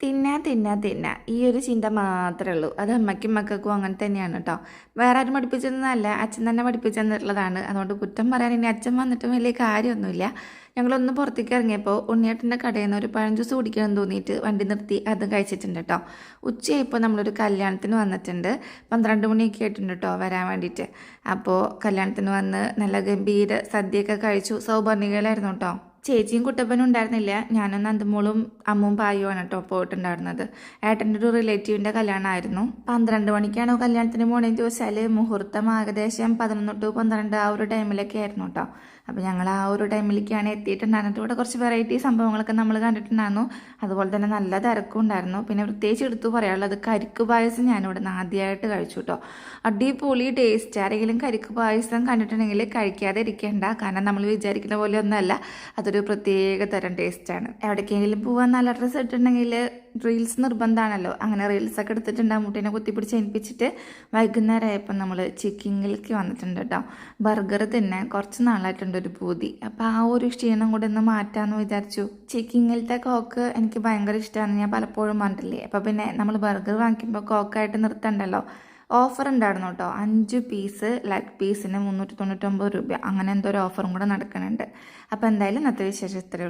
തിന്നാ തിന്നാ തിന്നാ. ഈ ഒരു ചിന്ത മാത്രമേ ഉള്ളൂ. അത് അമ്മയ്ക്കും മക്കൾക്കും അങ്ങനെ തന്നെയാണ് കേട്ടോ വേറെ ആരും പഠിപ്പിച്ചതെന്നല്ല അച്ഛൻ തന്നെ പഠിപ്പിച്ചെന്നുള്ളതാണ് അതുകൊണ്ട് കുറ്റം പറയാൻ ഇനി അച്ഛൻ വന്നിട്ടും വലിയ കാര്യമൊന്നുമില്ല. ഞങ്ങളൊന്ന് പുറത്തേക്ക് ഇറങ്ങിയപ്പോൾ ഉണ്ണിയേട്ടന്റെ കടയിൽ നിന്ന് ഒരു പഴം ജ്യൂസ് കുടിക്കണം തോന്നിയിട്ട് വണ്ടി നിർത്തി അതും കഴിച്ചിട്ടുണ്ട് കേട്ടോ ഉച്ചയായപ്പോൾ നമ്മളൊരു കല്യാണത്തിന് വന്നിട്ടുണ്ട്. പന്ത്രണ്ട് മണിയൊക്കെ ആയിട്ടുണ്ട് കേട്ടോ വരാൻ വേണ്ടിയിട്ട്. അപ്പോൾ കല്യാണത്തിന് വന്ന് നല്ല ഗംഭീര സദ്യയൊക്കെ കഴിച്ചു. സൗപർണികയിലായിരുന്നു കേട്ടോ ചേച്ചിയും കുട്ടപ്പനും ഉണ്ടായിരുന്നില്ല. ഞാനും നന്ദമോളും അമ്മും പായുമാണ് കേട്ടോ പോയിട്ടുണ്ടായിരുന്നത്. ഏട്ടന്റെ ഒരു റിലേറ്റീവിന്റെ കല്യാണമായിരുന്നു. പന്ത്രണ്ട് മണിക്കാണ് കല്യാണത്തിന് പോകണമെന്ന് ചോദിച്ചാൽ മുഹൂർത്തം ഏകദേശം പതിനൊന്ന് ടു പന്ത്രണ്ട് ആ ഒരു ടൈമിലൊക്കെ ആയിരുന്നു കേട്ടോ. അപ്പോൾ ഞങ്ങൾ ആ ഒരു ടൈമിലേക്കാണ് എത്തിയിട്ടുണ്ടായിരുന്നത്. ഇവിടെ കുറച്ച് വെറൈറ്റി സംഭവങ്ങളൊക്കെ നമ്മൾ കണ്ടിട്ടുണ്ടായിരുന്നു. അതുപോലെ തന്നെ നല്ല തിരക്കും ഉണ്ടായിരുന്നു. പിന്നെ പ്രത്യേകിച്ച് എടുത്തു പറയാനുള്ളത് കരിക്ക് പായസം ഞാനിവിടെ നിന്ന് ആദ്യമായിട്ട് കഴിച്ചു കേട്ടോ. അടിപൊളി ടേസ്റ്റ് ആരെങ്കിലും കരിക്ക് പായസം കണ്ടിട്ടുണ്ടെങ്കിൽ കഴിക്കാതെ ഇരിക്കേണ്ട. കാരണം നമ്മൾ വിചാരിക്കുന്ന പോലെ ഒന്നല്ല അതൊരു പ്രത്യേക തരം ടേസ്റ്റാണ് എവിടേക്കെങ്കിലും പോവാൻ നല്ല ഡ്രസ്സ് ഇട്ടിട്ടുണ്ടെങ്കിൽ റീൽസ് നിർബന്ധമാണല്ലോ. അങ്ങനെ റീൽസ് ഒക്കെ എടുത്തിട്ടുണ്ട് മുട്ടീനെ കുത്തിപ്പിടിച്ച് എനിപ്പിച്ചിട്ട് വൈകുന്നേരം ആയപ്പോൾ നമ്മൾ ചിക്കിങ്ങിലേക്ക് വന്നിട്ടുണ്ട് കേട്ടോ. ബർഗർ തന്നെ കുറച്ച് നാളായിട്ടുണ്ട് ഒരു പൂതി. അപ്പോൾ ആ ഒരു ക്ഷീണം കൂടെ ഒന്ന് മാറ്റാമെന്ന് വിചാരിച്ചു. ചിക്കിങ്ങിലത്തെ കോക്ക് എനിക്ക് ഭയങ്കര ഇഷ്ടമാണ് ഞാൻ പലപ്പോഴും പറഞ്ഞിട്ടില്ലേ. അപ്പോൾ പിന്നെ നമ്മൾ ബർഗർ വാങ്ങിക്കുമ്പോൾ കോക്കായിട്ട് നിർത്തണ്ടല്ലോ. ഓഫർ ഉണ്ടായിരുന്നു കേട്ടോ. അഞ്ച് പീസ് ലെഗ് പീസിന് മുന്നൂറ്റി തൊണ്ണൂറ്റൊമ്പത് രൂപ. അങ്ങനെ എന്തോ ഒരു ഓഫറും കൂടെ നടക്കുന്നുണ്ട്. അപ്പോൾ എന്തായാലും ഇന്നത്തെ വിശേഷം ഇത്രയേ